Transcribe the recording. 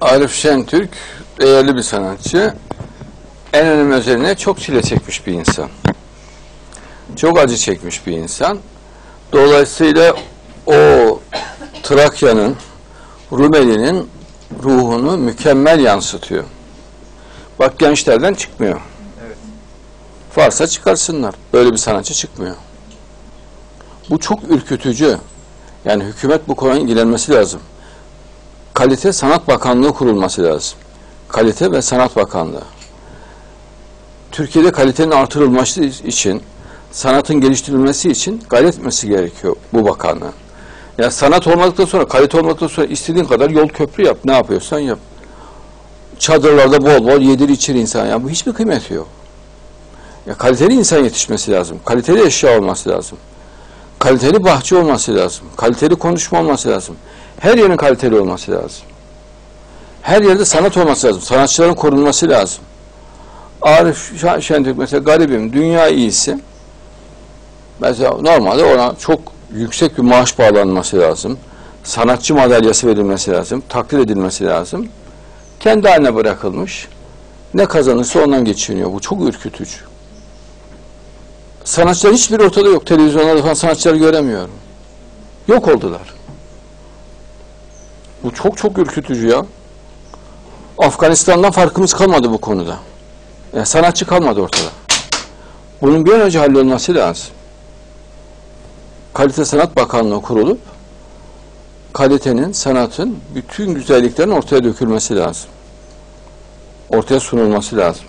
Arif Şentürk değerli bir sanatçı. En önemli özelliğine çok çile çekmiş bir insan. Çok acı çekmiş bir insan. Dolayısıyla o Trakya'nın, Rumeli'nin ruhunu mükemmel yansıtıyor. Bak gençlerden çıkmıyor. Varsa çıkarsınlar. Böyle bir sanatçı çıkmıyor. Bu çok ürkütücü. Yani hükümet bu konuya ilgilenmesi lazım. Kalite Sanat Bakanlığı kurulması lazım. Kalite ve Sanat Bakanlığı. Türkiye'de kalitenin artırılması için, sanatın geliştirilmesi için gayret etmesi gerekiyor bu bakanlığın. Ya sanat olmadıktan sonra, kalite olmadıktan sonra istediğin kadar yol köprü yap. Ne yapıyorsan yap. Çadırlarda bol bol yedir içir insan. Ya bu hiçbir kıymeti yok. Ya kaliteli insan yetişmesi lazım. Kaliteli eşya olması lazım. Kaliteli bahçe olması lazım. Kaliteli konuşma olması lazım. Her yerin kaliteli olması lazım. Her yerde sanat olması lazım. Sanatçıların korunması lazım. Arif Şentürk mesela garibim, dünya iyisi. Mesela normalde ona çok yüksek bir maaş bağlanması lazım. Sanatçı madalyası verilmesi lazım. Takdir edilmesi lazım. Kendi haline bırakılmış. Ne kazanırsa ondan geçiniyor. Bu çok ürkütücü. Sanatçılar hiçbir ortada yok. Televizyonlarda falan sanatçıları göremiyorum. Yok oldular. Bu çok çok ürkütücü ya. Afganistan'dan farkımız kalmadı bu konuda. Yani sanatçı kalmadı ortada. Bunun bir an önce hallolması lazım. Kalite Sanat Bakanlığı kurulup kalitenin, sanatın bütün güzelliklerin ortaya dökülmesi lazım. Ortaya sunulması lazım.